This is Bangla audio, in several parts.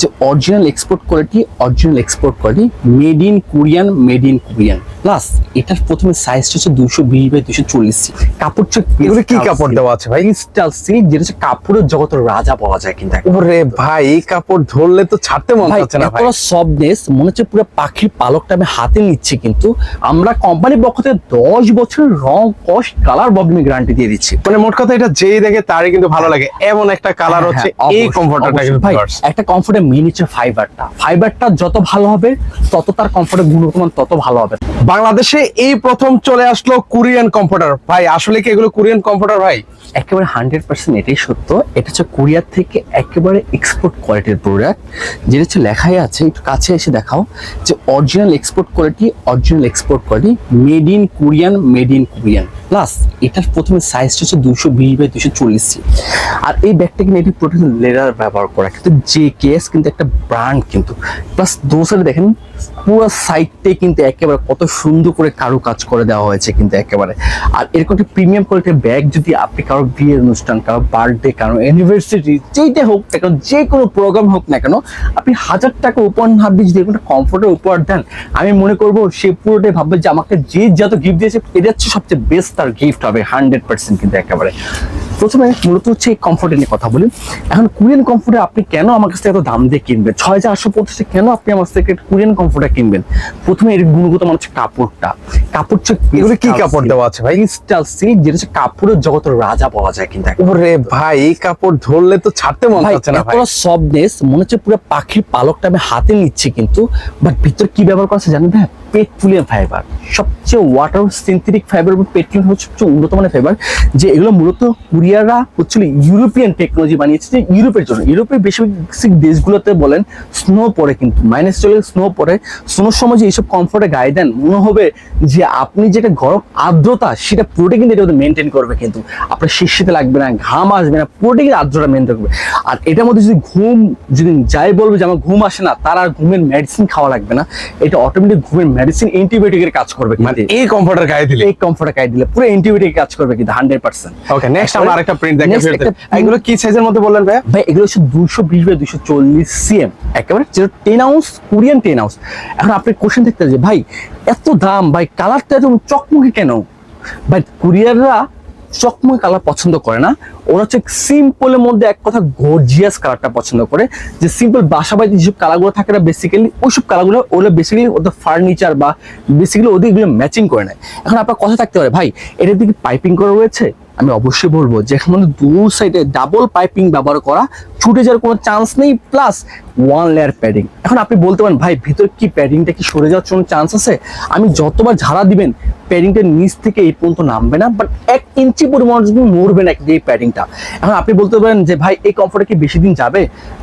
যে original export quality original export quality made in Korean made in Korean plus এটার প্রথমে সাইজটা হচ্ছে দুশো বিশ বাই দুশো চল্লিশ কাপড় এগুলো কি কাপড় দেওয়া আছে ভাই? ক্রিস্টাল সিল্ক যেটা হচ্ছে কাপড়ের জগতের রাজা বলা যায় কিন্তু ওরে ভাই এই কাপড় ধরলে তো ছাড়তে মন চাচ্ছে না ভাই। সফটনেস মনে হচ্ছে পুরো পাখির পালকটা আমি হাতে নিচ্ছি কিন্তু আমরা কোম্পানির পক্ষ থেকে দশ বছরের রং কস্ট কালার ববলিং গ্যারান্টি দিয়ে দিচ্ছি। মানে মোট কথা এটা যেই দেখে তারই কিন্তু ভালো লাগে। এমন একটা কালার হ্যাঁ, হচ্ছে হ্যাঁ, এই কমফর্টারটা কিন্তু ভাই। একটা কমফোর্টের মেন হচ্ছে ফাইবারটা। ফাইবারটা যত ভালো হবে, তত তার কমফোর্টের গুণগতমান তত ভালো হবে। বাংলাদেশে এই প্রথম চলে আসলো কোরিয়ান কমফর্টার ভাই, আসলে কি এগুলো কোরিয়ান কমফর্টার ভাই? একেবারে হান্ড্রেড পার্সেন্ট এটাই সত্য। এটা হচ্ছে কোরিয়ার থেকে একেবারে এক্সপোর্ট কোয়ালিটির প্রোডাক্ট যেটা হচ্ছে লেখাই আছে, একটু কাছে এসে দেখাও যে original export quality original export quality made in Korean made in Korean plus এটার প্রথমে সাইজটা হচ্ছে দুশো বিশ বাই দুশো চল্লিশ। আর এই ব্যাগটা কিন্তু এটি প্রোটিন লেদার ব্যবহার করা। কিন্তু যে কেস কিন্তু একটা ব্র্যান্ড কিন্তু। প্লাস দোসারে দেখেন পুরো সাইডটাই কিন্তু একেবারে কত সুন্দর করে কারু কাজ করে দেওয়া হয়েছে কিন্তু একেবারে। আর এরকম একটা প্রিমিয়াম কোয়ালিটির ব্যাগ যদি আপনি কারও বিয়ের অনুষ্ঠান, কারও বার্থডে কারও ইউনিভার্সিটি যেইটা হোক না কেন, যে কোনো প্রোগ্রাম হোক না কেন, আপনি হাজার টাকা উপহার না দিয়ে যদি একটা কমফোর্টের উপহার দেন। আমি মনে করব সে পুরোটাই ভাববে যে আমাকে যে যত গিফট দিয়েছে এটা হচ্ছে সবচেয়ে বেস্ট তার গিফট হবে হান্ড্রেড পার্সেন্ট কিন্তু একেবারে। প্রথমে মূলত হচ্ছে এই কমফোর্টের নিয়ে কথা বলি। এখন কোরিয়ান কমফোর্টে আপনি কেন আমার কাছ থেকে এত দাম দিয়ে কিনবেন? ছয় হাজার আটশো পঞ্চাশে কেন আপনি আমার থেকে কোরিয়ান কমফোর্টটা কিনবেন। প্রথমে এর গুণগত মান হচ্ছে কাপড়টা। কাপড় এগুলো কি কাপড় দেওয়া আছে ভাই? ক্রিস্টাল সিল্ক যেটা হচ্ছে কাপড়ের জগতের রাজা বলা যায় কিন্তু ওরে ভাই এই কাপড় ধরলে তো ছাড়তে মন হচ্ছে না ভাই। সফটনেস মনে হচ্ছে পুরো পাখির পালকটা আমি হাতে নিচ্ছি কিন্তু বাট ভিতর কি ব্যবহার করা আছে জানেন ভাই? Petroleum fibre. সবচেয়ে ওয়াটার সিনথেটিক ফাইবার এবং পেট্রোলিয়াম হচ্ছে সবচেয়ে উন্নত মানের ফাইবার যে এগুলো মূলত কুরিয়াররা হচ্ছিল ইউরোপিয়ান টেকনোলজি বানিয়েছে যে ইউরোপের জন্য। ইউরোপের বেশিরভাগ দেশগুলোতে বলেন স্নো পড়ে কিন্তু। মাইনাস চলে স্নো পড়ে। স্নোর সময় যে এইসব কমফোর্টে গায়ে দেন, মনে হবে যে আপনি যেটা গরম আর্দ্রতা, সেটা পুরোটা কিন্তু এটা মেনটেন করবে কিন্তু। আপনার শীর্ষিতে লাগবে না, ঘাম আসবে না পুরোটা কিন্তু আর্দ্রতা মেনটেন করবে। আর এটার মধ্যে যদি ঘুম, যদি যাই বলবে যে আমার ঘুম আসে না, তার আর ঘুমের মেডিসিন খাওয়া লাগবে না। এটা অটোমেটিক ঘুমের মেডিসিন অ্যান্টিবায়োটিকের কাজ করবে মানে এই কমফর্টার গায়ে দিলে? এই কমফর্টার গায়ে দিলে পুরো অ্যান্টিবায়োটিক কাজ করবে কিন্তু হান্ড্রেড পার্সেন্ট ওকে নেক্সট আমরা আরেকটা প্রিন্ট দেখে Next ফেলতে এগুলো কি সাইজের মধ্যে বললেন ভাই ভাই এগুলো হচ্ছে দুশো বিশ বাই দুশো চল্লিশ সিএম একেবারে যেটা 10 আউন্স কোরিয়ান 10 আউন্স এখন আপনি কোশ্চেন দেখতে যে ভাই এত দাম ভাই কালারটা এত চকমকে কেন? বাট কুরিয়াররা চকমকে কালার পছন্দ করে না। ওরা হচ্ছে সিম্পলের মধ্যে এক কথা গর্জিয়াস কালারটা পছন্দ করে। যে সিম্পল বাসা বাড়িতে যেসব কালারগুলো থাকে না বেসিক্যালি ওইসব কালারগুলো ওরা বেসিক্যালি ওদের ফার্নিচার বা বেসিক্যালি ওদের এগুলো ম্যাচিং করে নেয়। এখন আপনার কথা থাকতে পারে, ভাই এটার দিকে পাইপিং করা রয়েছে? আমি অবশ্যই বলব যে এখন মানে দু সাইডে ডাবল পাইপিং ব্যবহার করা ছুটে যাওয়ার কোনো চান্স নেই প্লাস ওয়ান লেয়ার প্যাডিং এখন আপনি বলতে পারেন, ভাই, ভিতর কি প্যাডিংটা কি সরে যাওয়ার কোনো চান্স আছে? আমি যতবার ঝাড়া দিবেন প্যাডিংটা নিচ থেকে এই পর্যন্ত নামবে না বাট এক ইঞ্চি পরিমাণ যদি নড়বে না এই প্যাডিংটা এখন আপনি বলতে পারেন যে, ভাই, এই কমফোর্টে কি বেশি দিন যাবে?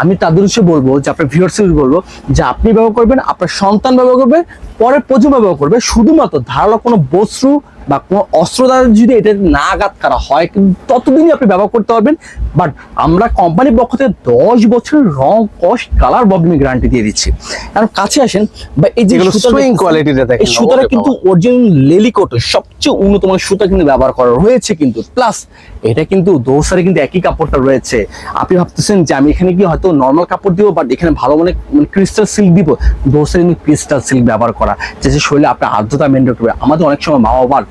আমি তাদের উদ্দেশ্যে বলব, যে আপনার ভিউয়ার্স বলব, যে আপনি ব্যবহার করবেন, আপনার সন্তান ব্যবহার করবে, পরের প্রজন্ম ব্যবহার করবে, শুধুমাত্র ধারালো কোনো বস্ত্র বা কোনো অস্ত্র দ্বারা যদি এটা না আঘাত করা হয় কিন্তু ততদিনই আপনি ব্যবহার করতে পারবেন। বাট আমরা কোম্পানির পক্ষ থেকে দশ বছরের রং কস্ট কালার ববলিং গ্যারান্টি দিয়ে দিচ্ছি। এখন কাছে আসেন বা এই যে সুইং দেখেন এই সুতাটা কিন্তু অরিজিনাল লেলিকোটের সবচেয়ে উন্নত মানের সুতা কিন্তু ব্যবহার করা রয়েছে কিন্তু। প্লাস এটা কিন্তু দোসারে কিন্তু একই কাপড়টা রয়েছে। আপনি ভাবতেছেন যে আমি এখানে কি হয়তো নর্মাল কাপড় দিব বাট এখানে ভালো মানে ক্রিস্টাল সিল্ক দিব। দোসারে কিন্তু ক্রিস্টাল সিল্ক ব্যবহার করা। যে শরীরে আপনার আর্দ্রতা মেনটেন করবে। আমাদের অনেক সময় মা বাবার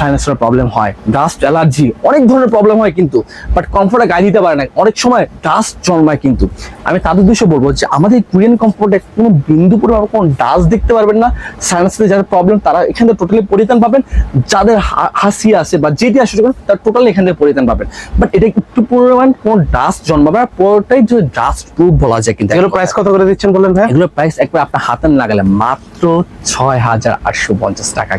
সাইনাসের প্রবলেম হয়। ডাস্ট অ্যালার্জি অনেক ধরনের প্রবলেম হয় কিন্তু বাট কমফোর্টে গায়ে দিতে পারে না। অনেক সময় ডাস্ট জন্মায় কিন্তু। আমি তাদের উদ্দেশ্যে বলব যে আমাদের কোরিয়ান কমফোর্টে কোনো বিন্দু পরিমাণ কোনো ডাস্ট দেখতে পারবেন না। সাইনাসের যাদের প্রবলেম তারা এখান থেকে টোটালি পরিত্রাণ পাবেন। যাদের হাসি আছে বা যেটি আসে তার টোটালি এখান থেকে পরিত্রাণ পাবেন। বাট এটা একটু পরিমাণ কোনো ডাস্ট জন্মাবে আর পুরোটাই যে ডাস্ট প্রুফ বলা যায় কিন্তু এগুলো প্রাইস কত করে দিচ্ছেন বললেন ভাই? এগুলোর প্রাইস একবার আপনার হাতে লাগালে মাত্র ছয় হাজার আটশো পঞ্চাশ টাকা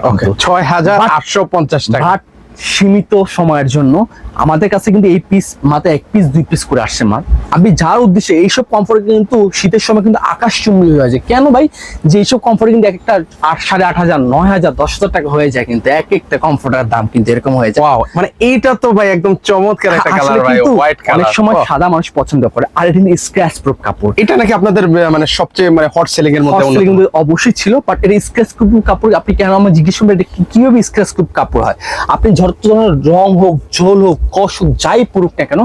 ছয় হাজার আটশো পঞ্চাশ টাকা। বাট সীমিত সময়ের জন্য আমাদের কাছে কিন্তু এই পিস মাত্র এক পিস দুই পিস করে আসছে মাল। আমি যার উদ্দেশ্যে এইসব কমফোর্ট কিন্তু শীতের সময় কিন্তু আকাশ চুম্বি হয়ে যায়। কেন ভাই? যে এইসব কমফোর্ট কিন্তু এক একটা আট সাড়ে আট হাজার নয় হাজার দশ হাজার টাকা হয়ে যায় কিন্তু এক একটা কমফোর্টের দাম কিন্তু এরকম হয়ে যায়। মানে এইটা তো ভাই একদম চমৎকার একটা কালার ভাই হোয়াইট অনেক কালার সময় সাদা মানুষ পছন্দ করে আর এটা কিন্তু স্ক্র্যাচ প্রুফ কাপড়। এটা নাকি আপনাদের মানে সবচেয়ে মানে হট সেলিং এর মধ্যে অন্যতম। কিন্তু অবশ্যই ছিল বাট এটা স্ক্র্যাচ প্রুফ কাপড় আপনি কেন আমার জিজ্ঞেস করবেন এটা কি- কীভাবে স্ক্র্যাচ প্রুফ কাপড় হয়? আপনি ধর যত ধরনের রং হোক ঝোল হোক কষ হোক যাই পড়ুক না কেন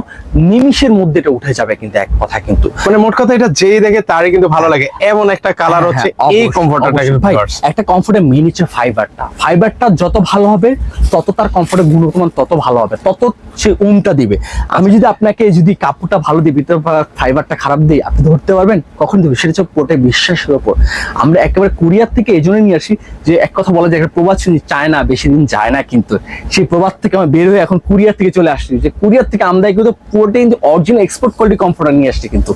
নিমিষের মধ্যে এটা উঠে যাবে কিন্তু এক কথা কিন্তু। মানে মোট কথা এটা যেই দেখে তারই কিন্তু ভালো লাগে। এমন একটা কালার হচ্ছে হ্যাঁ, এই কমফোর্টারটা কিন্তু ভাই একটা কমফোর্টের মেন হচ্ছে ফাইবারটা ফাইবারটা যত ভালো হবে তত তার কমফোর্টের গুণগতমান তত ভালো হবে। তত সে উমটা দিবে। আমি যদি আপনাকে যদি কাপড়টা ভালো দিই ভিতরে ফাইবারটা খারাপ দিই আপনি ধরতে পারবেন? কখন দিবে? সেটা হচ্ছে পুরোটা বিশ্বাসের উপর আমরা একেবারে কুরিয়ার থেকে এই জন্য নিয়ে আসি যে এক কথা বলা যায় একটা প্রবাদ শুনি চায় না বেশি দিন যায় না কিন্তু সেই প্রবাদ থেকে আমি বের হয়ে এখন কুরিয়ার থেকে চলে আসছি। যে কুরিয়ার থেকে আমদানি কিন্তু পুরোটাই কিন্তু অরিজিনাল এক্সপোর্ট কোয়ালিটি কমফোর্টার নিয়ে আসছি কিন্তু।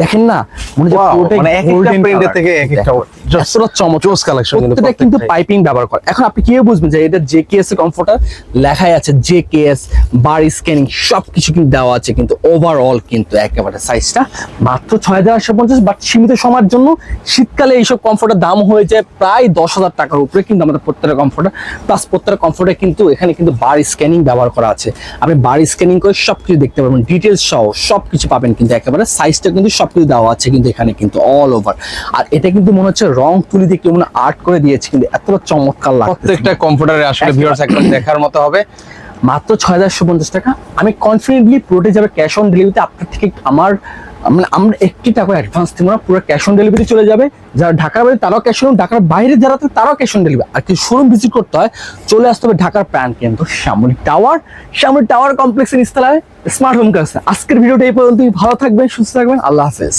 দেখেন না হচ্ছে Wow, পুরোটাই এক একটা golden print এর color। থেকে এক একটা just এতটা চমৎকার জোস কালেকশন কিন্তু প্রত্যেকটা কিন্তু প্রত্যেকটাই। পাইপিং ব্যবহার করে। এখন আপনি কীভাবে বুঝবেন যে এটা জে কে এস কমফোর্টার লেখাই আছে J K S bar scanning সবকিছু কিন্তু দেওয়া আছে কিন্তু ওভারঅল কিন্তু একেবারে সাইজটা মাত্র ছয় হাজার আটশো পঞ্চাশ বাট সীমিত সময়ের জন্য শীতকালে এইসব কমফোর্টার দাম হয়ে যায় প্রায় দশ হাজার টাকার উপরে কিন্তু আমাদের প্রত্যেকটা কমফোর্টার প্লাস প্রত্যেকটা কমফোর্টার কিন্তু এখানে কিন্তু বার স্ক্যানিং ব্যবহার করা আছে। আপনি বার স্ক্যানিং করে সবকিছু দেখতে পারবেন। ডিটেলস সহ সবকিছু পাবেন কিন্তু একেবারে সাইজটা কিন্তু সবকিছু দেওয়া আছে কিন্তু এখানে কিন্তু অল ওভার আর এটা কিন্তু মনে হচ্ছে রং তুলি দিয়ে কেউ মনে আর্ট করে দিয়েছে কিন্তু এতটা চমৎকার লাগছে প্রত্যেকটা কম্পিউটারে আসলে। ভিউয়ার্স একদম দেখার মতো হবে। মাত্র ছয় হাজারশো পঞ্চাশ টাকা। আমি কনফিডেন্টলি পুরোটা যাবে ক্যাশ অন ডেলিভারিতে আপনার থেকে আমার মানে আমরা একটি টাকা অ্যাডভান্স দিব না পুরো ক্যাশ অন ডেলিভারি চলে যাবে। যারা ঢাকার বাইরে তারাও ক্যাশ অন ঢাকার বাইরে যারা তারাও ক্যাশ অন ডেলিভারি আর কি শোরুম ভিজিট করতে হয় চলে আসতে হবে ঢাকার প্রাণ কেন্দ্র শ্যামলী টাওয়ার শ্যামলী টাওয়ার কমপ্লেক্সের নিচতলায় স্মার্ট হোম কাছে আজকের ভিডিওটা এই পর্যন্তই। ভালো থাকবেন সুস্থ থাকবেন। আল্লাহ হাফেজ।